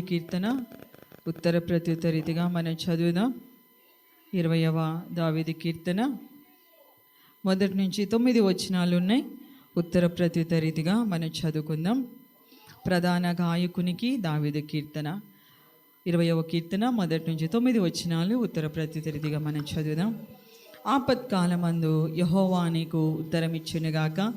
కీర్తన ఉత్తర ప్రత్యుత్తర రీతిగా మనం చదువుదాం. ఇరవయవ దావిది కీర్తన. మొదటి నుంచి తొమ్మిది వచనాలు ఉన్నాయి. ఉత్తర ప్రత్యుత్తర రీతిగా మనం చదువుకుందాం. ప్రధాన గాయకునికి దావిది కీర్తన. ఇరవయవ కీర్తన మొదటి నుంచి తొమ్మిది వచనాలు ఉత్తర ప్రత్యుత్తర రీతిగా మనం చదువుదాం. ఆపత్కాలమందు యహోవా నీకు ఉత్తరమిచ్చునుగాక.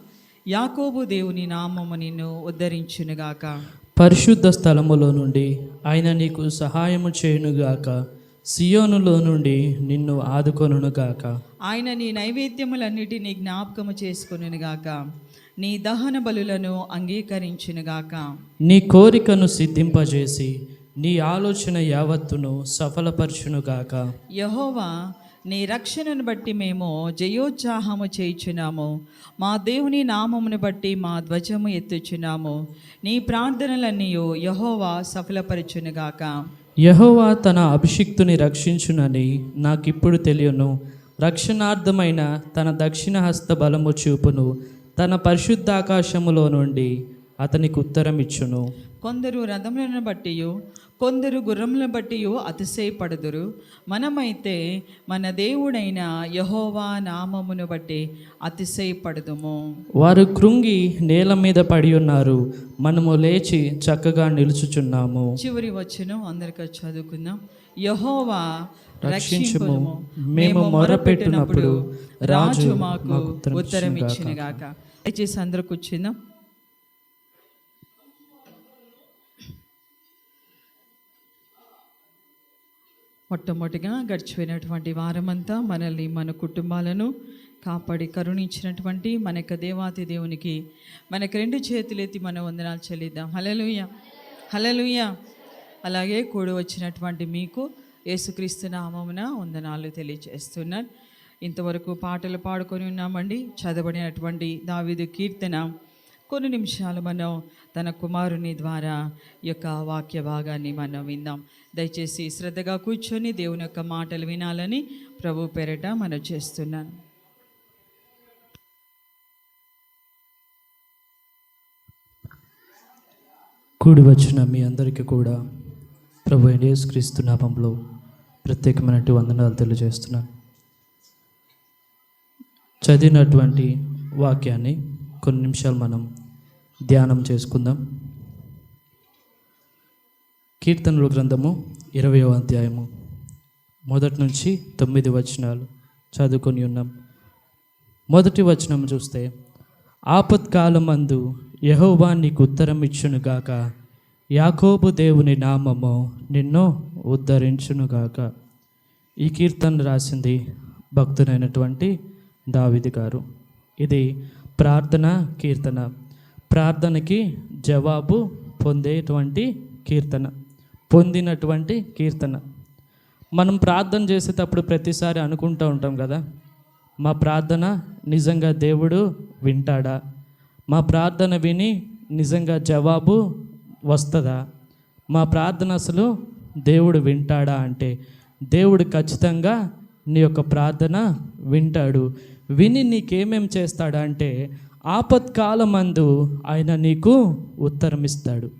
యాకోబు దేవుని నామము నిన్ను ఉద్ధరించునుగాక. పరిశుద్ధ స్థలములో నుండి ఆయన నీకు సహాయము చేయునుగాక. సియోనులో నుండి నిన్ను ఆదుకొనుగాక ఆయన నీ నైవేద్యములన్నిటినీ జ్ఞాపకము చేసుకొనుగాక నీ దహన బలులను అంగీకరించునుగాక. నీ కోరికను సిద్ధింపజేసి నీ ఆలోచన యావత్తును సఫలపరచునుగాక. యహోవా నీ రక్షణను బట్టి మేము జయోత్సాహము చేయుచున్నాము. మా దేవుని నామమును బట్టి మా ధ్వజము ఎత్తుచున్నాము. నీ ప్రార్థనలన్నీ యహోవా సఫలపరచునుగాక. యహోవా తన అభిషిక్తుని రక్షించునని నాకిప్పుడు తెలియను. రక్షణార్థమైన తన దక్షిణ హస్త బలము చూపును తన పరిశుద్ధాకాశములో నుండి అతనికి ఉత్తరం ఇచ్చును కొందరు రథములను బట్టి కొందరు గుర్రములను బట్టి అతిశయపడుదురు. మనమైతే మన దేవుడైన యహోవా నామమును బట్టి అతిశయపడుదుము. వారు కృంగి నేల మీద పడి ఉన్నారు. మనము లేచి చక్కగా నిలుచుచున్నాము. చివరి వచ్చును అందరికీ చదువుకుందాం. యహోవా రక్షించుము. మేము మొరపెట్టినప్పుడు రాజు మాకు ఉత్తరం ఇచ్చునుగాక. ఇచ్చిన గాక. దయచేసి అందరూ కూర్చుందాం. మొట్టమొదటిగా గడిచిపోయినటువంటి వారమంతా మనల్ని మన కుటుంబాలను కాపాడి కరుణించినటువంటి మన యొక్క దేవాతి దేవునికి మనకు రెండు చేతులెత్తి మన వందనాలు చెల్లిద్దాం. హలలుయ హలలుయ అలాగే కూడి వచ్చినటువంటి మీకు యేసుక్రీస్తు నామమున వందనాలు తెలియజేస్తున్నాను. ఇంతవరకు పాటలు పాడుకొని ఉన్నామండి. చదవడినటువంటి దావిదు కీర్తన కొన్ని నిమిషాలు మనం తన కుమారుని ద్వారా యొక్క వాక్య భాగాన్ని మనం విందాం. దయచేసి శ్రద్ధగా కూర్చొని దేవుని యొక్క మాటలు వినాలని ప్రభు పేరట మనం చేస్తున్నాను కూడి వచ్చిన మీ అందరికీ కూడా ప్రభు అయిన యేసుక్రీస్తు నామంలో ప్రత్యేకమైనటువంటి వందనాలు తెలియజేస్తున్నాను. చదివినటువంటి వాక్యాన్ని కొన్ని నిమిషాలు మనం ధ్యానం చేసుకుందాం. కీర్తనలు గ్రంథము ఇరవయో అధ్యాయము మొదటి నుంచి తొమ్మిది వచనాలు చదువుకొని ఉన్నాం. మొదటి వచనం చూస్తే ఆపత్కాలమందు యహోవా నీకు ఉత్తరం ఇచ్చునుగాక యాకోబు దేవుని నామము నిన్ను ఉద్ధరించునుగాక. ఈ కీర్తన రాసింది భక్తుడైనటువంటి దావిది గారు. ఇది ప్రార్థన కీర్తన. ప్రార్థనకి జవాబు పొందేటువంటి కీర్తన పొందినటువంటి కీర్తన. మనం ప్రార్థన చేసేటప్పుడు ప్రతిసారి అనుకుంటూ ఉంటాం కదా మా ప్రార్థన నిజంగా దేవుడు వింటాడా? మా ప్రార్థన విని నిజంగా జవాబు వస్తుందా? మా ప్రార్థన అసలు దేవుడు వింటాడా అంటే దేవుడు ఖచ్చితంగా నీ యొక్క ప్రార్థన వింటాడు. విని నీకేమేం చేస్తాడా అంటే ఆపత్కాలమందు ఆయన నీకు ఉత్తరం ఇస్తాడు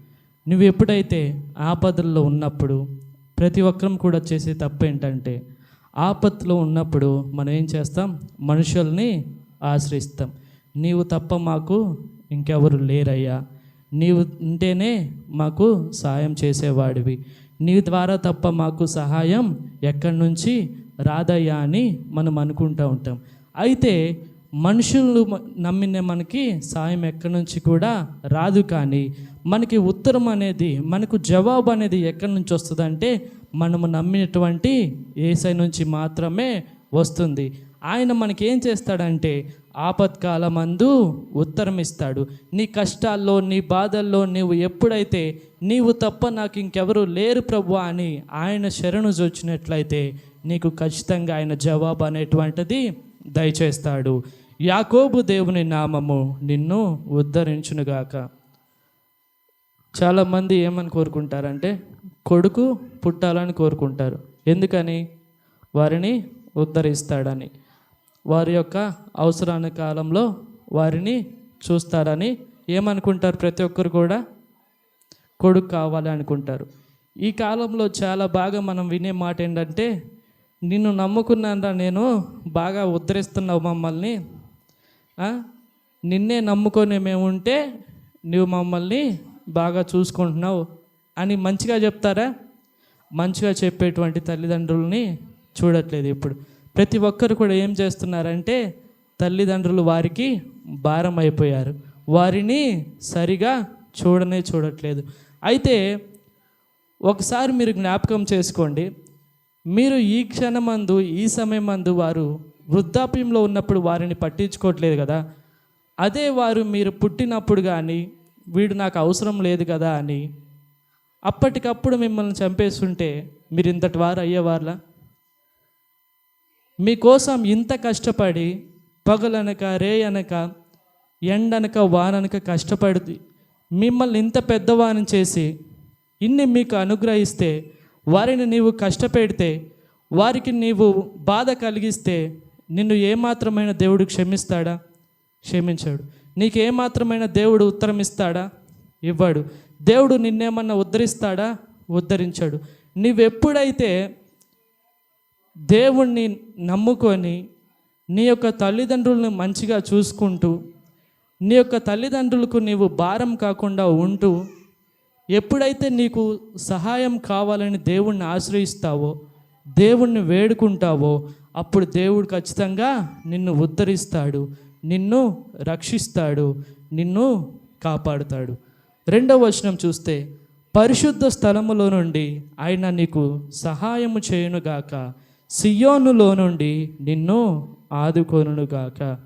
నువ్వు ఎప్పుడైతే ఆపదల్లో ఉన్నప్పుడు ప్రతి ఒక్కరం కూడా చేసే తప్పు ఏంటంటే ఆపత్తులో ఉన్నప్పుడు మనం ఏం చేస్తాం? మనుషుల్ని ఆశ్రయిస్తాం. నీవు తప్ప మాకు ఇంకెవరు లేరయ్యా. నీవు ఉంటేనే మాకు సహాయం చేసేవాడివి. నీ ద్వారా తప్ప మాకు సహాయం ఎక్కడి నుంచి రాదయ్యా అని మనం అనుకుంటూ ఉంటాం. అయితే మనుషులు నమ్మిన మనకి సాయం ఎక్కడి నుంచి కూడా రాదు కానీ మనకి ఉత్తరం అనేది మనకు జవాబు అనేది ఎక్కడి నుంచి వస్తుందంటే మనము నమ్మినటువంటి ఏసై నుంచి మాత్రమే వస్తుంది. ఆయన మనకి ఏం చేస్తాడంటే ఆపత్కాలమందు ఉత్తరం ఇస్తాడు నీ కష్టాల్లో నీ బాధల్లో నీవు ఎప్పుడైతే నీవు తప్ప నాకు ఇంకెవరు లేరు ప్రభు అని ఆయన శరణు జొచ్చినట్లయితే నీకు ఖచ్చితంగా ఆయన జవాబు అనేటువంటిది దయచేస్తాడు. యాకోబు దేవుని నామము నిన్ను ఉద్ధరించునుగాక. చాలామంది ఏమని కోరుకుంటారంటే కొడుకు పుట్టాలని కోరుకుంటారు. ఎందుకని? వారిని ఉద్ధరిస్తాడని. వారి యొక్క అవసరాల కాలంలో వారిని చూస్తారని ఏమనుకుంటారు ప్రతి ఒక్కరు కూడా? కొడుకు కావాలి అనుకుంటారు. ఈ కాలంలో చాలా బాగా మనం వినే మాట ఏంటంటే నిన్ను నమ్ముకున్నానరా నేను. బాగా ఉద్ధరిస్తున్నావు మమ్మల్ని. నిన్నే నమ్ముకొని మేము ఉంటే నువ్వు మమ్మల్ని బాగా చూసుకుంటున్నావు అని మంచిగా చెప్తారా? మంచిగా చెప్పేటువంటి తల్లిదండ్రులని చూడట్లేదు ఇప్పుడు. ప్రతి ఒక్కరు కూడా ఏం చేస్తున్నారంటే తల్లిదండ్రులు వారికి భారం అయిపోయారు. వారిని సరిగా చూడనే చూడట్లేదు. అయితే ఒకసారి మీరు జ్ఞాపకం చేసుకోండి. మీరు ఈ క్షణమందు ఈ సమయమందు వారు వృద్ధాప్యంలో ఉన్నప్పుడు వారిని పట్టించుకోవట్లేదు కదా. అదే వారు మీరు పుట్టినప్పుడు కానీ వీడు నాకు అవసరం లేదు కదా అని అప్పటికప్పుడు మిమ్మల్ని చంపేస్తుంటే మీరు ఇంతటి వారు అయ్యేవార్లా? మీకోసం ఇంత కష్టపడి పగలనక రే అనక ఎండనక వాననక కష్టపడి మిమ్మల్ని ఇంత పెద్దవాని చేసి ఇన్ని మీకు అనుగ్రహిస్తే వారిని నీవు కష్టపెడితే వారికి నీవు బాధ కలిగిస్తే నిన్ను ఏమాత్రమైన దేవుడు క్షమిస్తాడా? క్షమించాడు. నీకు ఏమాత్రమైన దేవుడు ఉత్తరం ఇస్తాడా ఇవ్వడు. దేవుడు నిన్నేమన్నా ఉద్ధరిస్తాడా? ఉద్ధరించాడు. నీవెప్పుడైతే దేవుణ్ణి నమ్ముకొని నీ యొక్క తల్లిదండ్రులను మంచిగా చూసుకుంటూ నీ యొక్క తల్లిదండ్రులకు నీవు భారం కాకుండా ఉంటూ ఎప్పుడైతే నీకు సహాయం కావాలని దేవుణ్ణి ఆశ్రయిస్తావో దేవుణ్ణి వేడుకుంటావో అప్పుడు దేవుడు ఖచ్చితంగా నిన్ను ఉద్ధరిస్తాడు నిన్ను రక్షిస్తాడు నిన్ను కాపాడుతాడు. రెండవ వచనం చూస్తే పరిశుద్ధ స్థలములో నుండి ఆయన నీకు సహాయము చేయునుగాక సియోనులో నుండి నిన్ను ఆదుకోనుగాక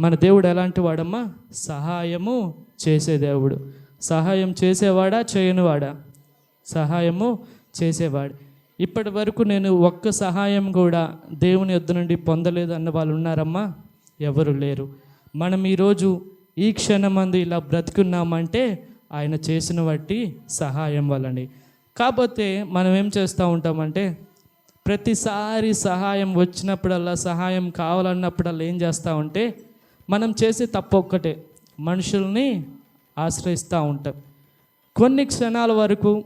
మన దేవుడు ఎలాంటి వాడమ్మా? సహాయము చేసే దేవుడు. సహాయం చేసేవాడా చేయనివాడా? సహాయము చేసేవాడు. ఇప్పటి వరకు నేను ఒక్క సహాయం కూడా దేవుని యొద్ద నుండి పొందలేదు అన్న వాళ్ళు ఉన్నారమ్మా? ఎవరు లేరు. మనం ఈరోజు ఈ క్షణమందు ఇలా బ్రతుకున్నామంటే ఆయన చేసిన బట్టి సహాయం వలని కాకపోతే మనం ఏం చేస్తూ ఉంటామంటే ప్రతిసారి సహాయం వచ్చినప్పుడల్లా సహాయం కావాలన్నప్పుడల్లా ఏం చేస్తూ ఉంటే మనం చేసే తప్పొక్కటే మనుషుల్ని ఆశ్రయిస్తూ ఉంటాం. కొన్ని క్షణాల వరకు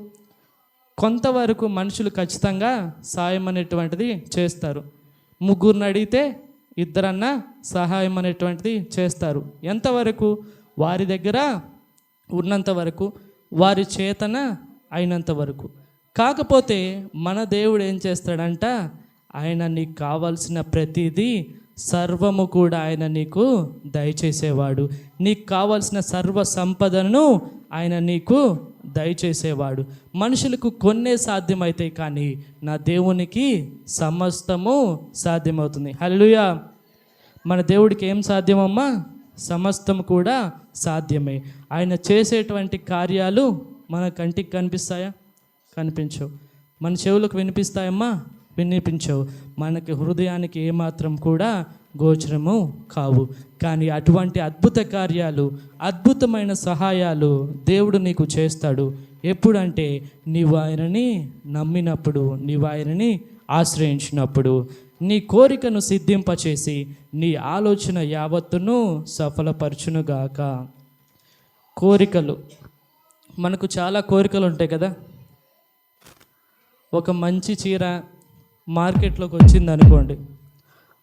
కొంతవరకు మనుషులు ఖచ్చితంగా సాయం అనేటువంటిది చేస్తారు. ముగ్గురిని అడిగితే ఇద్దరన్నా సహాయం అనేటువంటిది చేస్తారు. ఎంతవరకు? వారి దగ్గర ఉన్నంత వరకు వారి చేతన అయినంత వరకు. కాకపోతే మన దేవుడు ఏం చేస్తాడంట ఆయన నీకు కావాల్సిన ప్రతిదీ సర్వము కూడా ఆయన నీకు దయచేసేవాడు. నీకు కావలసిన సర్వ సంపదను ఆయన నీకు దయచేసేవాడు. మనుషులకు కొన్నే సాధ్యమవుతాయి కానీ నా దేవునికి సమస్తము సాధ్యమవుతుంది. హల్లుయా మన దేవుడికి ఏం సాధ్యమమ్మా? సమస్తం కూడా సాధ్యమే. ఆయన చేసేటువంటి కార్యాలు మన కంటికి కనిపిస్తాయా? కనిపించవు. మన చెవులకు వినిపిస్తాయమ్మా? వినిపించవు. మనకి హృదయానికి ఏమాత్రం కూడా గోచరము కావు. కానీ అటువంటి అద్భుత కార్యాలు అద్భుతమైన సహాయాలు దేవుడు నీకు చేస్తాడు. ఎప్పుడంటే నీవు ఆయనని నమ్మినప్పుడు నీవు ఆయనని ఆశ్రయించినప్పుడు నీ కోరికను సిద్ధింపచేసి నీ ఆలోచన యావత్తును సఫలపరచునుగాక. కోరికలు. మనకు చాలా కోరికలు ఉంటాయి కదా. ఒక మంచి చీర మార్కెట్లోకి వచ్చింది అనుకోండి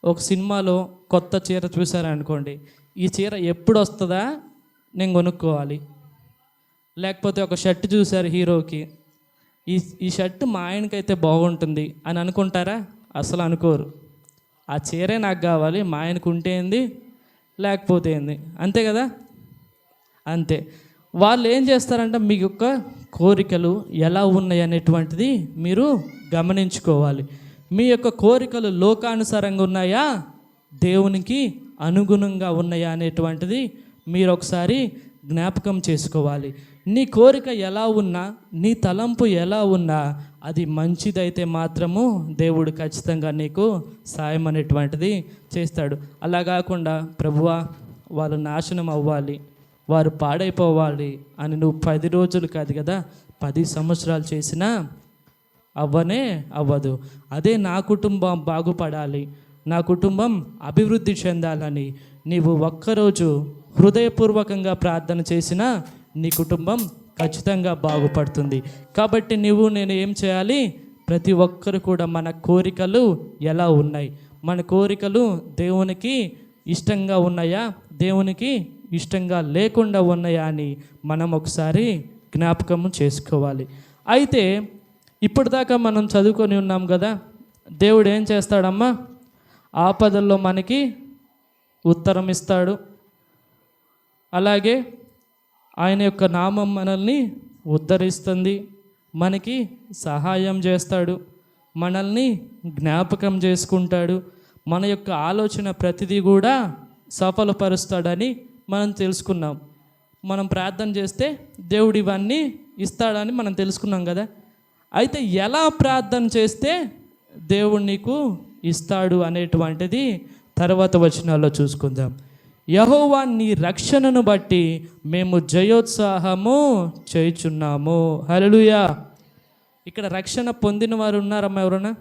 ఒక సినిమాలో కొత్త చీర చూసారనుకోండి ఈ చీర ఎప్పుడు వస్తుందా? నేను కొనుక్కోవాలి. లేకపోతే ఒక షర్ట్ చూశారు హీరోకి. ఈ ఈ షర్ట్ మా ఆయనకైతే బాగుంటుంది అని అనుకుంటారా? అసలు అనుకోరు. ఆ చీరే నాకు కావాలి మా ఆయనకు ఉంటే ఏంది? లేకపోతే ఏంది? అంతే కదా? అంతే. వాళ్ళు ఏం చేస్తారంటే మీ యొక్క కోరికలు ఎలా ఉన్నాయి అనేటువంటిది మీరు గమనించుకోవాలి. మీ యొక్క కోరికలు లోకానుసారంగా ఉన్నాయా? దేవునికి అనుగుణంగా ఉన్నాయా అనేటువంటిది మీరు ఒకసారి జ్ఞాపకం చేసుకోవాలి. నీ కోరిక ఎలా ఉన్నా నీ తలంపు ఎలా ఉన్నా అది మంచిదైతే మాత్రము దేవుడు ఖచ్చితంగా నీకు సాయం అనేటువంటిది చేస్తాడు. అలా కాకుండా ప్రభువా వాళ్ళు నాశనం అవ్వాలి వారు పాడైపోవాలి అని నువ్వు పది రోజులు కాదు కదా పది సంవత్సరాలు చేసినా అవ్వనే అవ్వదు. అదే నా కుటుంబం బాగుపడాలి. నా కుటుంబం అభివృద్ధి చెందాలని నీవు ఒక్కరోజు హృదయపూర్వకంగా ప్రార్థన చేసినా నీ కుటుంబం ఖచ్చితంగా బాగుపడుతుంది. కాబట్టి నువ్వు నేను ఏం చేయాలి? ప్రతి ఒక్కరు కూడా మన కోరికలు ఎలా ఉన్నాయి? మన కోరికలు దేవునికి ఇష్టంగా ఉన్నాయా? దేవునికి ఇష్టంగా లేకుండా ఉన్నాయా అని మనం ఒకసారి జ్ఞాపకం చేసుకోవాలి. అయితే ఇప్పటిదాకా మనం చదువుకొని ఉన్నాం కదా దేవుడు ఏం చేస్తాడమ్మా? ఆపదల్లో మనకి ఉత్తరం ఇస్తాడు. అలాగే ఆయన యొక్క నామం మనల్ని ఉద్ధరిస్తుంది మనకి సహాయం చేస్తాడు మనల్ని జ్ఞాపకం చేసుకుంటాడు మన యొక్క ఆలోచన ప్రతిదీ కూడా సఫలపరుస్తాడని మనం తెలుసుకున్నాం. మనం ప్రార్థన చేస్తే దేవుడు ఇవన్నీ ఇస్తాడని మనం తెలుసుకున్నాం కదా. అయితే ఎలా ప్రార్థన చేస్తే దేవుడు నీకు ఇస్తాడు అనేటువంటిది తర్వాత వచనాల్లో చూసుకుందాం. యహోవా నీ రక్షణను బట్టి మేము జయోత్సాహము చేయుచున్నాము. హలలుయా ఇక్కడ రక్షణ పొందిన వారు ఉన్నారమ్మా ఎవరన్నా?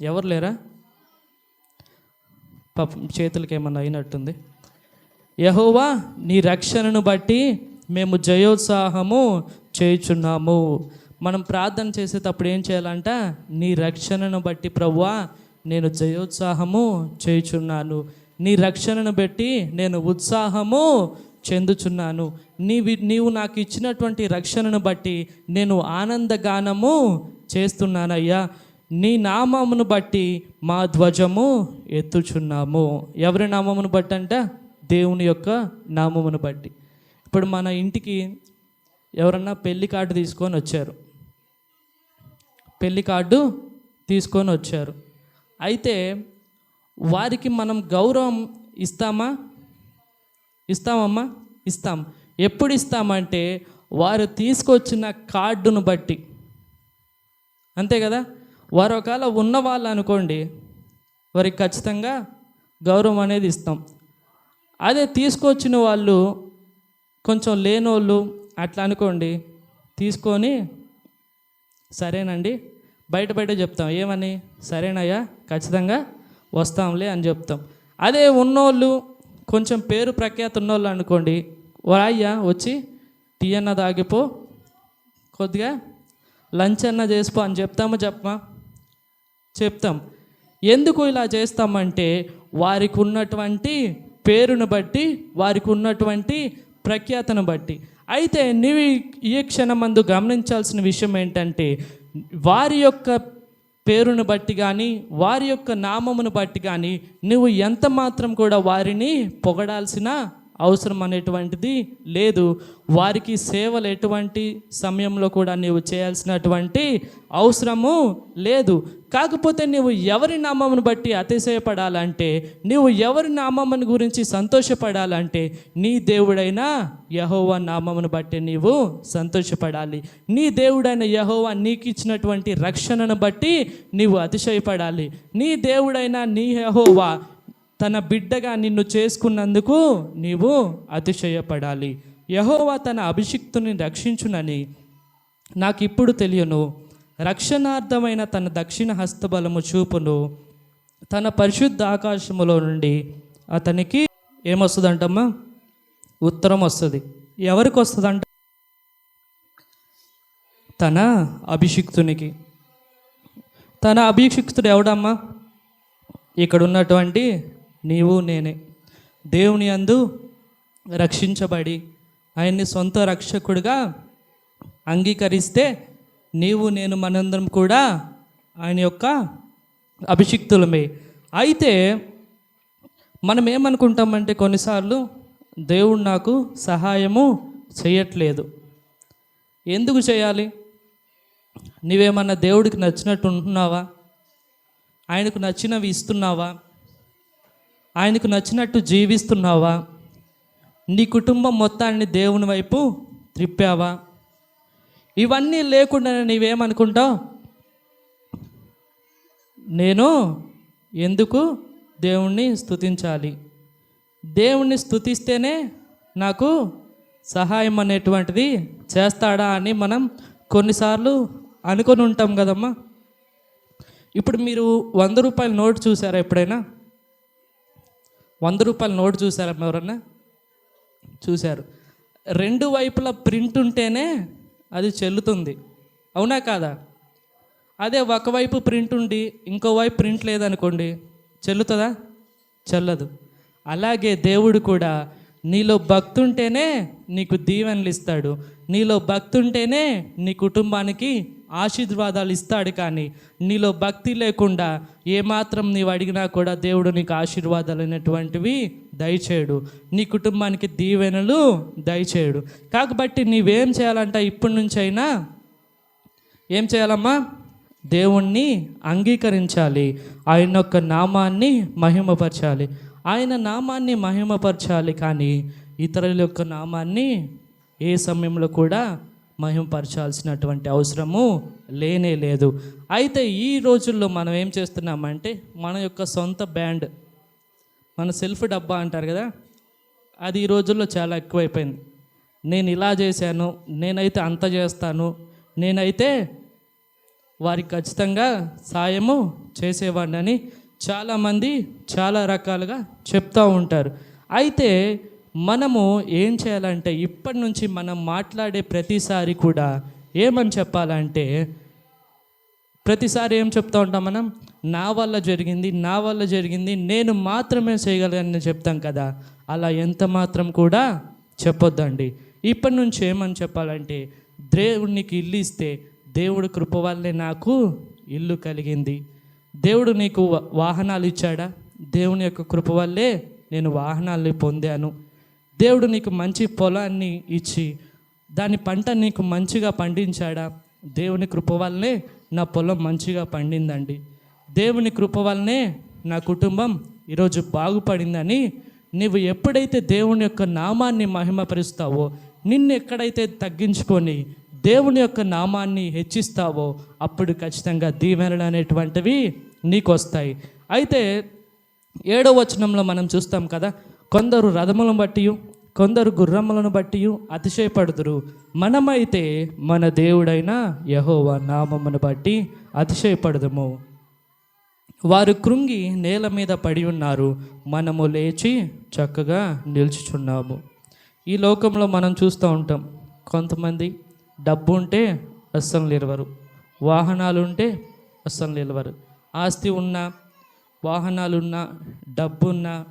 ఎవరు లేరా? పాపం చేతులకి ఏమన్నా అయినట్టుంది. యహోవా నీ రక్షణను బట్టి మేము జయోత్సాహము చేయుచున్నాము. మనం ప్రార్థన చేసేటప్పుడు ఏం చేయాలంట? నీ రక్షణను బట్టి ప్రవ్వా నేను జయోత్సాహము చేయుచున్నాను. నీ రక్షణను బట్టి నేను ఉత్సాహము చెందుచున్నాను. నీవి నీవు నాకు ఇచ్చినటువంటి రక్షణను బట్టి నేను ఆనందగానము చేస్తున్నానయ్యా. నీ నామమును బట్టి మా ధ్వజము ఎత్తుచున్నాము. ఎవరి నామమును బట్టి అంట దేవుని యొక్క నామమును బట్టి. ఇప్పుడు మన ఇంటికి ఎవరన్నా పెళ్ళి కార్డు తీసుకొని వచ్చారు. పెళ్ళి కార్డు తీసుకొని వచ్చారు. అయితే వారికి మనం గౌరవం ఇస్తామా? ఇస్తామమ్మా? ఇస్తాం. ఎప్పుడు ఇస్తామంటే వారు తీసుకొచ్చిన కార్డును బట్టి. అంతే కదా? వారు ఒకవేళ ఉన్నవాళ్ళు అనుకోండి వారికి ఖచ్చితంగా గౌరవం అనేది ఇస్తాం. అదే తీసుకొచ్చిన వాళ్ళు కొంచెం లేనోళ్ళు అట్లా అనుకోండి తీసుకొని సరేనండి బయట బయట చెప్తాం. ఏమని? సరేనయ్యా ఖచ్చితంగా వస్తాంలే అని చెప్తాం. అదే ఉన్నోళ్ళు కొంచెం పేరు ప్రఖ్యాత ఉన్నోళ్ళు అనుకోండి అయ్యా వచ్చి టీ అన్న తాగిపో కొద్దిగా లంచ్ అన్న చేసిపో అని చెప్తామా చెప్పమా? చెప్తాం. ఎందుకు ఇలా చేస్తామంటే వారికి ఉన్నటువంటి పేరును బట్టి వారికి ఉన్నటువంటి ప్రఖ్యాతను బట్టి. అయితే నీవు ఈ క్షణమందు గమనించాల్సిన విషయం ఏంటంటే వారి యొక్క పేరును బట్టి కానీ వారి యొక్క నామమును బట్టి కానీ నువ్వు ఎంత మాత్రం కూడా వారిని పొగడాల్సిన అవసరం అనేటువంటిది లేదు. వారికి సేవలు ఎటువంటి సమయంలో కూడా నీవు చేయాల్సినటువంటి అవసరము లేదు. కాకపోతే నీవు ఎవరి నామమును బట్టి అతిశయపడాలంటే నీవు ఎవరి నామమును గురించి సంతోషపడాలంటే నీ దేవుడైన యహోవా నామమును బట్టి నీవు సంతోషపడాలి. నీ దేవుడైన యహోవా నీకు ఇచ్చినటువంటి రక్షణను బట్టి నీవు అతిశయపడాలి. నీ దేవుడైన నీ యహోవా తన బిడ్డగా నిన్ను చేసుకున్నందుకు నీవు అతిశయపడాలి. యహోవా తన అభిషిక్తుని రక్షించునని నాకు ఇప్పుడు తెలియను. రక్షణార్థమైన తన దక్షిణ హస్తబలము చూపును తన పరిశుద్ధ ఆకాశములో నుండి అతనికి ఏమొస్తుందంటమ్మా? ఉత్తరం వస్తుంది. ఎవరికి వస్తుందంట తన అభిషిక్తునికి. తన అభిషిక్తుడు ఎవడమ్మా? ఇక్కడ ఉన్నటువంటి నీవు నేనే. దేవుని అందు రక్షించబడి ఆయన్ని సొంత రక్షకుడిగా అంగీకరిస్తే నీవు నేను మనందరం కూడా ఆయన యొక్క అభిషిక్తులమే. అయితే మనం ఏమనుకుంటామంటే కొన్నిసార్లు దేవుడు నాకు సహాయము చేయట్లేదు. ఎందుకు చేయాలి? నీవేమన్నా దేవుడికి నచ్చినట్టు ఉంటున్నావా? ఆయనకు నచ్చినవి ఇస్తున్నావా? ఆయనకు నచ్చినట్టు జీవిస్తున్నావా? నీ కుటుంబం మొత్తాన్ని దేవుని వైపు త్రిప్పావా? ఇవన్నీ లేకుండా నీవేమనుకుంటావు? నేను ఎందుకు దేవుణ్ణి స్థుతించాలి దేవుణ్ణి స్థుతిస్తేనే నాకు సహాయం అనేటువంటిది చేస్తాడా అని మనం కొన్నిసార్లు అనుకొని ఉంటాం కదమ్మా. ఇప్పుడు మీరు వంద రూపాయల నోటు చూసారా ఎప్పుడైనా? వంద రూపాయల నోటు చూసారా ఎవరన్నా? చూశారు. రెండు వైపుల ప్రింట్ ఉంటేనే అది చెల్లుతుంది. అవునా కాదా? అదే ఒకవైపు ప్రింట్ ఉండి ఇంకోవైపు ప్రింట్ లేదనుకోండి చెల్లుతుందా? చెల్లదు. అలాగే దేవుడు కూడా నీలో భక్తుంటేనే నీకు దీవెనలు ఇస్తాడు. నీలో భక్తుంటేనే నీ కుటుంబానికి ఆశీర్వాదాలు ఇస్తాడు కానీ నీలో భక్తి లేకుండా ఏమాత్రం నీవు అడిగినా కూడా దేవుడు నీకు ఆశీర్వాదాలు అనేటువంటివి దయచేయడు. నీ కుటుంబానికి దీవెనలు దయచేయడు. కాబట్టి నీవేం చేయాలంట ఇప్పటి నుంచి అయినా ఏం చేయాలమ్మా? దేవుణ్ణి అంగీకరించాలి. ఆయన యొక్క నామాన్ని మహిమపరచాలి. ఆయన నామాన్ని మహిమపరచాలి కానీ ఇతరుల యొక్క నామాన్ని ఏ సమయంలో కూడా మహిమపరచాల్సినటువంటి అవసరము లేనే లేదు. అయితే ఈ రోజుల్లో మనం ఏం చేస్తున్నామంటే మన యొక్క సొంత బ్యాండ్ మన సెల్ఫ్ డబ్బా అంటారు కదా అది ఈ రోజుల్లో చాలా ఎక్కువైపోయింది. నేను ఇలా చేశాను నేనైతే అంత చేస్తాను నేనైతే వారికి ఖచ్చితంగా సాయము చేసేవాడిని చాలామంది చాలా రకాలుగా చెప్తూ ఉంటారు. అయితే మనము ఏం చేయాలంటే ఇప్పటి నుంచి మనం మాట్లాడే ప్రతిసారి కూడా ఏమని చెప్పాలంటే ప్రతిసారి ఏం చెప్తా ఉంటాం మనం? నా వల్ల జరిగింది నా వల్ల జరిగింది నేను మాత్రమే చేయగలను చెప్తాం కదా. అలా ఎంత మాత్రం కూడా చెప్పొద్దండి. ఇప్పటి నుంచి ఏమని చెప్పాలంటే దేవుడికి ఇల్లు ఇస్తే దేవుడు కృప వల్లే నాకు ఇల్లు కలిగింది. దేవుడు నీకు వాహనాలు ఇచ్చాడా? దేవుని యొక్క కృప వల్లే నేను వాహనాలు పొందాను. దేవుడు నీకు మంచి పొలాన్ని ఇచ్చి దాని పంట నీకు మంచిగా పండించాడా? దేవుని కృప వల్లనే నా పొలం మంచిగా పండిందండి. దేవుని కృప వల్లనే నా కుటుంబం ఈరోజు బాగుపడిందని నీవు ఎప్పుడైతే దేవుని యొక్క నామాన్ని మహిమపరుస్తావో నిన్ను ఎక్కడైతే తగ్గించుకొని దేవుని యొక్క నామాన్ని హెచ్చిస్తావో అప్పుడు ఖచ్చితంగా దీవెనలు అనేటువంటివి నీకు వస్తాయి అయితే ఏడో వచనంలో మనం చూస్తాం కదా కొందరు రథములను బట్టి కొందరు గుర్రములను బట్టి అతిశయపడుదురు. మనమైతే మన దేవుడైన యహోవ నామమును బట్టి అతిశయపడదుము. వారు కృంగి నేల మీద పడి ఉన్నారు. మనము లేచి చక్కగా నిల్చుచున్నాము. ఈ లోకంలో మనం చూస్తూ ఉంటాం. కొంతమంది డబ్బు ఉంటే అస్సలు నిలవరు. వాహనాలు ఉంటే అస్సలు నిలవరు. ఆస్తి ఉన్నా వాహనాలున్నా డబ్బున్నా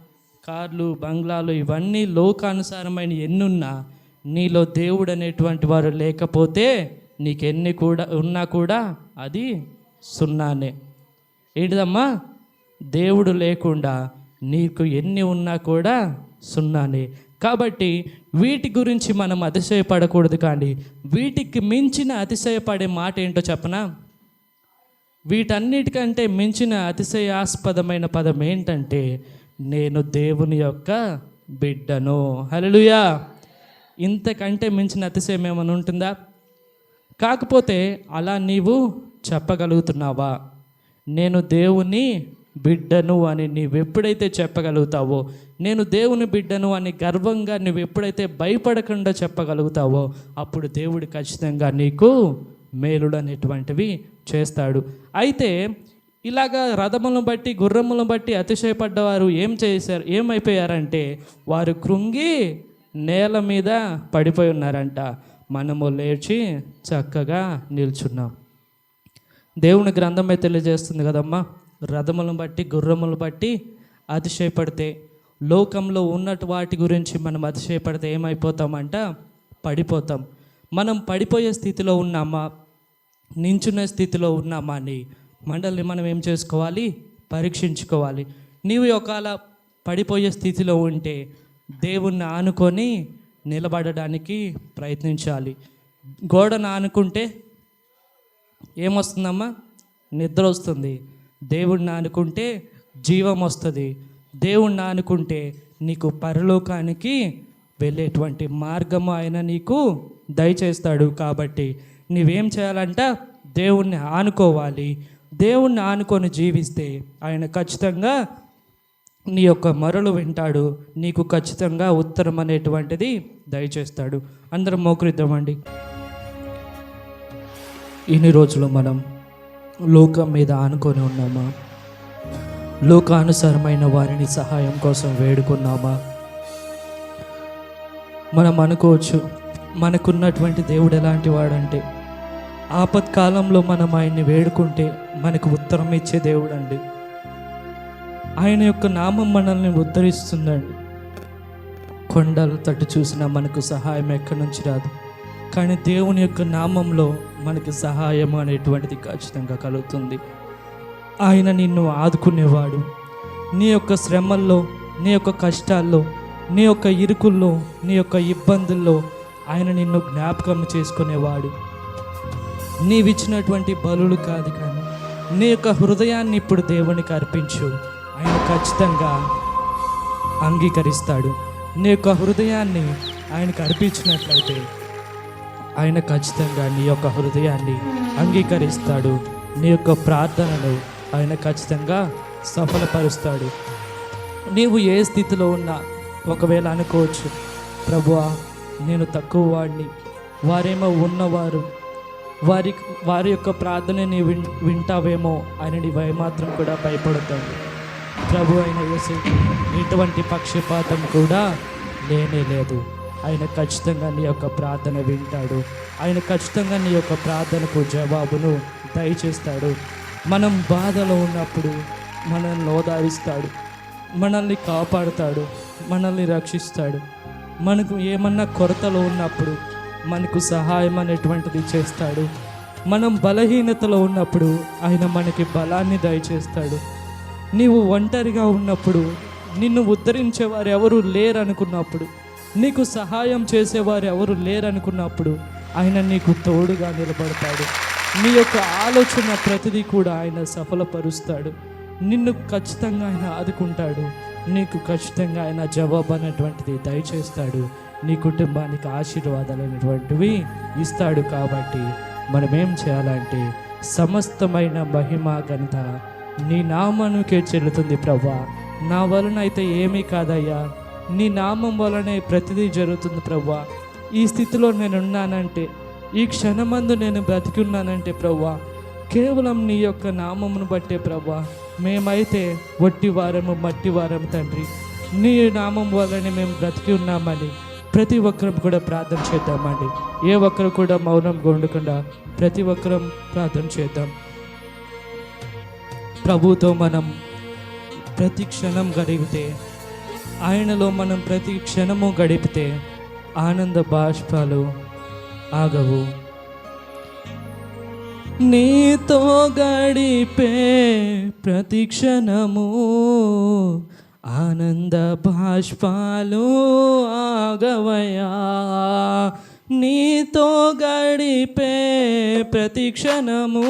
కార్లు బంగ్లాలు ఇవన్నీ లోకానుసారమైన ఎన్నున్నా నీలో దేవుడు అనేటువంటి వారు లేకపోతే నీకెన్ని కూడా ఉన్నా కూడా అది సున్నానే. ఏంటిదమ్మా? దేవుడు లేకుండా నీకు ఎన్ని ఉన్నా కూడా సున్నానే. కాబట్టి వీటి గురించి మనం అతిశయపడకూడదు కానీ వీటికి మించిన అతిశయపడే మాట ఏంటో చెప్పనా? వీటన్నిటికంటే మించిన అతిశయాస్పదమైన పదం ఏంటంటే నేను దేవుని యొక్క బిడ్డను. హలలుయా ఇంతకంటే మించిన అతిశయం ఏమైనా ఉంటుందా? కాకపోతే అలా నీవు చెప్పగలుగుతున్నావా? నేను దేవుని బిడ్డను అని నీవు ఎప్పుడైతే చెప్పగలుగుతావో నేను దేవుని బిడ్డను అని గర్వంగా నువ్వు ఎప్పుడైతే భయపడకుండా చెప్పగలుగుతావో అప్పుడు దేవుడు ఖచ్చితంగా నీకు మేలుడు అనేటువంటివి చేస్తాడు. అయితే ఇలాగా రథములను బట్టి గుర్రములను బట్టి అతిశయపడ్డవారు ఏం చేశారు? ఏమైపోయారంటే వారు కృంగి నేల మీద పడిపోయి ఉన్నారంట. మనము లేచి చక్కగా నిల్చున్నాం. దేవుని గ్రంథమే తెలియజేస్తుంది కదమ్మా. రథములను బట్టి గుర్రములను బట్టి అతిశయపడితే లోకంలో ఉన్నటు వాటి గురించి మనం అతిశయపడితే ఏమైపోతామంట? పడిపోతాం. మనం పడిపోయే స్థితిలో ఉన్నామా? నించునే స్థితిలో ఉన్నామా అని మండలిని మనం ఏం చేసుకోవాలి? పరీక్షించుకోవాలి. నీవు ఒకవేళ పడిపోయే స్థితిలో ఉంటే దేవుణ్ణి ఆనుకొని నిలబడడానికి ప్రయత్నించాలి. గోడను ఆనుకుంటే ఏమొస్తుందమ్మా? నిద్ర వస్తుంది. దేవుణ్ణి ఆనుకుంటే జీవం వస్తుంది. దేవుణ్ణి ఆనుకుంటే నీకు పరలోకానికి వెళ్ళేటువంటి మార్గము ఆయన నీకు దయచేస్తాడు. కాబట్టి నీవేం చేయాలంట? దేవుణ్ణి ఆనుకోవాలి. దేవుణ్ణి ఆనుకొని జీవిస్తే ఆయన ఖచ్చితంగా నీ యొక్క మరలు వింటాడు నీకు ఖచ్చితంగా ఉత్తరం అనేటువంటిది దయచేస్తాడు. అందరం మోకరిద్దామండి. ఇన్ని రోజులు మనం లోకం మీద ఆనుకొని ఉన్నామా? లోకానుసారమైన వారిని సహాయం కోసం వేడుకున్నామా? మనం అనుకోవచ్చు మనకున్నటువంటి దేవుడు ఎలాంటి వాడంటే ఆపత్కాలంలో మనం ఆయన్ని వేడుకుంటే మనకు ఉత్తరం ఇచ్చే దేవుడు అండి ఆయన యొక్క నామం మనల్ని ఉద్ధరిస్తుందండి. కొండలు తట్టు చూసినా మనకు సహాయం ఎక్కడి నుంచి రాదు. కానీ దేవుని యొక్క నామంలో మనకి సహాయం అనేటువంటిది ఖచ్చితంగా కలుగుతుంది. ఆయన నిన్ను ఆదుకునేవాడు. నీ యొక్క శ్రమల్లో నీ యొక్క కష్టాల్లో నీ యొక్క ఇరుకుల్లో నీ యొక్క ఇబ్బందుల్లో ఆయన నిన్ను జ్ఞాపకం చేసుకునేవాడు. నీవిచ్చినటువంటి బలులు కాదు కానీ నీ యొక్క హృదయాన్ని ఇప్పుడు దేవునికి అర్పించు. ఆయన ఖచ్చితంగా అంగీకరిస్తాడు. నీ యొక్క హృదయాన్ని ఆయనకు అర్పించినట్లయితే ఆయన ఖచ్చితంగా నీ యొక్క హృదయాన్ని అంగీకరిస్తాడు. నీ యొక్క ప్రార్థనను ఆయన ఖచ్చితంగా సఫలపరుస్తాడు. నీవు ఏ స్థితిలో ఉన్నా ఒకవేళ అనుకోవచ్చు ప్రభువా నేను తక్కువ వాడిని. వారేమో ఉన్నవారు వారి వారి యొక్క ప్రార్థనని విన్ వింటావేమో అని నీవు కూడా భయపడతాడు ప్రభు అయిన యేసుకి ఎటువంటి పక్షపాతం కూడా లేనే లేదు. ఆయన ఖచ్చితంగా నీ యొక్క ప్రార్థన వింటాడు. ఆయన ఖచ్చితంగా నీ యొక్క ప్రార్థనకు జవాబును దయచేస్తాడు. మనం బాధలో ఉన్నప్పుడు మనల్ని ఓదారిస్తాడు మనల్ని కాపాడుతాడు. మనల్ని రక్షిస్తాడు. మనకు ఏమన్నా కొరతలో ఉన్నప్పుడు మనకు సహాయం అనేటువంటిది చేస్తాడు. మనం బలహీనతలో ఉన్నప్పుడు ఆయన మనకి బలాన్ని దయచేస్తాడు. నీవు ఒంటరిగా ఉన్నప్పుడు నిన్ను ఉద్ధరించేవారు ఎవరు లేరనుకున్నప్పుడు నీకు సహాయం చేసేవారు ఎవరు లేరనుకున్నప్పుడు ఆయన నీకు తోడుగా నిలబడతాడు. నీ యొక్క ఆలోచన ప్రతిదీ కూడా ఆయన సఫలపరుస్తాడు. నిన్ను ఖచ్చితంగా ఆయన ఆదుకుంటాడు. నీకు ఖచ్చితంగా ఆయన జవాబు అనేటువంటిది దయచేస్తాడు. నీ కుటుంబానికి ఆశీర్వాదాలు అనేటువంటివి ఇస్తాడు కాబట్టి మనం ఏం చేయాలంటే సమస్తమైన మహిమ ఘనత నీ నామానికే చెల్లుతుంది ప్రభా నా వలన అయితే ఏమీ కాదయ్యా. నీ నామం వలనే ప్రతిదీ జరుగుతుంది ప్రభా ఈ స్థితిలో నేను ఉన్నానంటే ఈ క్షణమందు నేను బ్రతికి ఉన్నానంటే కేవలం నీ యొక్క నామమును బట్టే ప్రవ్వా. మేమైతే వట్టి వారము మట్టి వారము తండ్రి. నీ నామం వల్లనే మేము బ్రతికి ఉన్నామని. ప్రతి ఒక్కరం కూడా ప్రార్థన చేద్దామండి. ఏ ఒక్కరు కూడా మౌనంగా ఉండకుండా ప్రతి ఒక్కరం ప్రార్థన చేద్దాం. ప్రభుతో మనం ప్రతి క్షణం గడిపితే ఆయనలో మనం ప్రతి క్షణము గడిపితే ఆనంద బాష్పాలు ఆగవు. నీతో గడిపే ప్రతి క్షణము ఆనంద బాష్పాలు ఆగవయా నీతో గడిపే ప్రతి క్షణము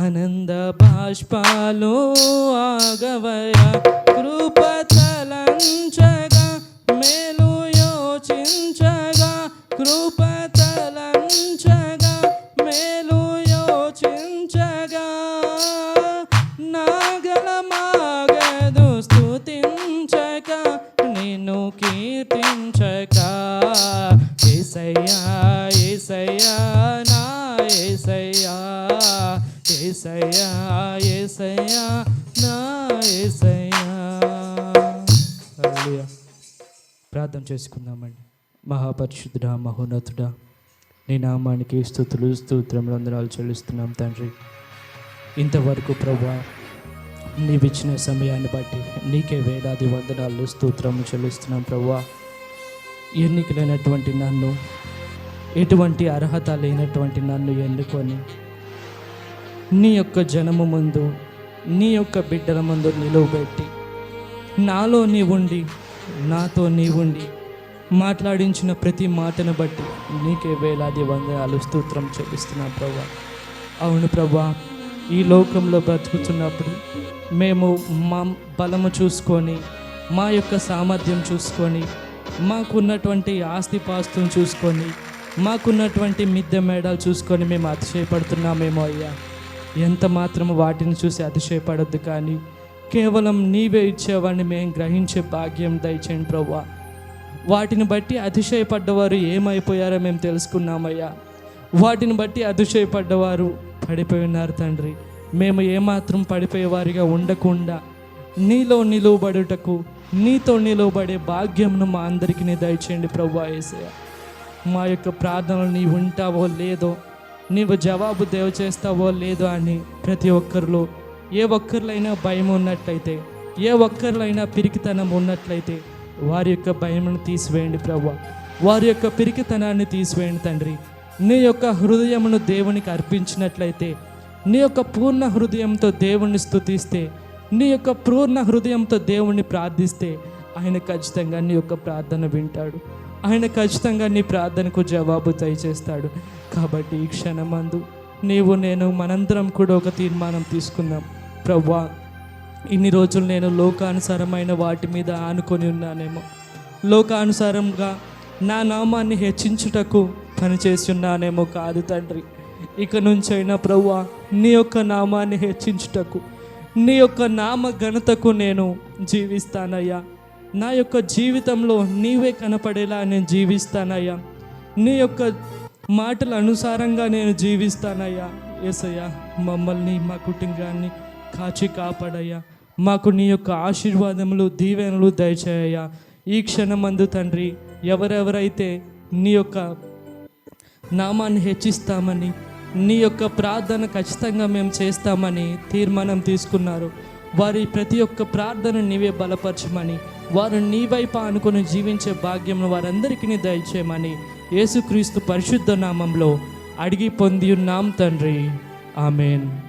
ఆనంద బాష్పాలు ఆగవయా కృపతలంచగా మేలు యోచించ చేసుకుందామండి. మహాపరిశుద్ధుడ మహోన్నతుడ నీ నామానికి స్థుతులు స్తోత్రములు అందరాలు చెల్లిస్తున్నాం తండ్రి. ఇంతవరకు ప్రభా నీవిచ్చిన సమయాన్ని బట్టి నీకే వేలాది వందనాలు స్తోత్రము చెల్లిస్తున్నాం ప్రభా. ఎన్నికలైనటువంటి నన్ను ఎటువంటి అర్హత లేనటువంటి నన్ను ఎన్నుకొని నీ యొక్క జనము ముందు నీ యొక్క బిడ్డల ముందు నిలువబెట్టి నాలో నీ ఉండి నాతో నీ ఉండి మాట్లాడించిన ప్రతి మాటను బట్టి నీకే వేలాది వందనాలు స్తోత్రం చెల్లిస్తున్నా ప్రభా. అవును ప్రభా ఈ లోకంలో బ్రతుకుతున్నప్పుడు మేము మా బలము చూసుకొని మా యొక్క సామర్థ్యం చూసుకొని మాకున్నటువంటి ఆస్తిపాస్తులను చూసుకొని మాకున్నటువంటి మిద్దె మేడాలు చూసుకొని మేము అతిశయపడుతున్నామేమో అయ్యా. ఎంత మాత్రం వాటిని చూసి అతిశయపడద్దు కానీ కేవలం నీవే ఇచ్చేవాడిని మేము గ్రహించే భాగ్యం దయచేయండి ప్రభా. వాటిని బట్టి అతిశయపడ్డవారు ఏమైపోయారో మేము తెలుసుకున్నామయ్యా. వాటిని బట్టి అతిశయపడ్డవారు పడిపోయి ఉన్నారు తండ్రి. మేము ఏమాత్రం పడిపోయేవారిగా ఉండకుండా నీలో నిలువబడుటకు నీతో నిలువబడే భాగ్యంను మా అందరికీ దయచేయండి ప్రభు ఏసయ్య. మా యొక్క ప్రార్థనలు నీవు ఉంటావో లేదో నీవు జవాబు దేవ చేస్తావో లేదో అని ప్రతి ఒక్కరిలో ఏ ఒక్కరిలైనా భయం ఉన్నట్లయితే ఏ ఒక్కరిలైనా పిరికితనం ఉన్నట్లయితే వారి యొక్క భయమును తీసివేయండి ప్రభు. వారి యొక్క పిరికితనాన్ని తీసివేయండి తండ్రి. నీ యొక్క హృదయమును దేవునికి అర్పించినట్లయితే నీ యొక్క పూర్ణ హృదయంతో దేవుణ్ణి స్థుతిస్తే నీ యొక్క పూర్ణ హృదయంతో దేవుణ్ణి ప్రార్థిస్తే ఆయన ఖచ్చితంగా నీ యొక్క ప్రార్థన వింటాడు. ఆయన ఖచ్చితంగా నీ ప్రార్థనకు జవాబు దయచేస్తాడు. కాబట్టి ఈ క్షణమందు నీవు నేను మనందరం కూడా ఒక తీర్మానం తీసుకుందాం. ప్రవ్వా ఇన్ని రోజులు నేను లోకానుసారమైన వాటి మీద ఆనుకొని ఉన్నానేమో. లోకానుసారంగా నా నామాన్ని హెచ్చించుటకు పనిచేస్తున్నానేమో కాదు తండ్రి. ఇక నుంచైనా ప్రవ్వా నీ యొక్క నామాన్ని హెచ్చించుటకు నీ యొక్క నామ ఘనతకు నేను జీవిస్తానయ్యా. నా యొక్క జీవితంలో నీవే కనపడేలా నేను జీవిస్తానయ్యా. నీ యొక్క మాటల అనుసారంగా నేను జీవిస్తానయ్యా. ఏసయ్యా మమ్మల్ని మా కుటుంబాన్ని కాచి కాపాడయ్యా. మాకు నీ యొక్క ఆశీర్వాదములు దీవెనలు దయచేయ. ఈ క్షణమందు తండ్రి ఎవరెవరైతే నీ యొక్క నామాన్ని హెచ్చిస్తామని నీ యొక్క ప్రార్థన ఖచ్చితంగా మేము చేస్తామని తీర్మానం తీసుకున్నారు. వారి ప్రతి ఒక్క ప్రార్థన నీవే బలపరచమని వారు నీ వైపు అనుకుని జీవించే భాగ్యం వారందరికీ దయచేయమని యేసుక్రీస్తు పరిశుద్ధ నామంలో అడిగి పొంది ఉన్నాం తండ్రి. ఆమెన్.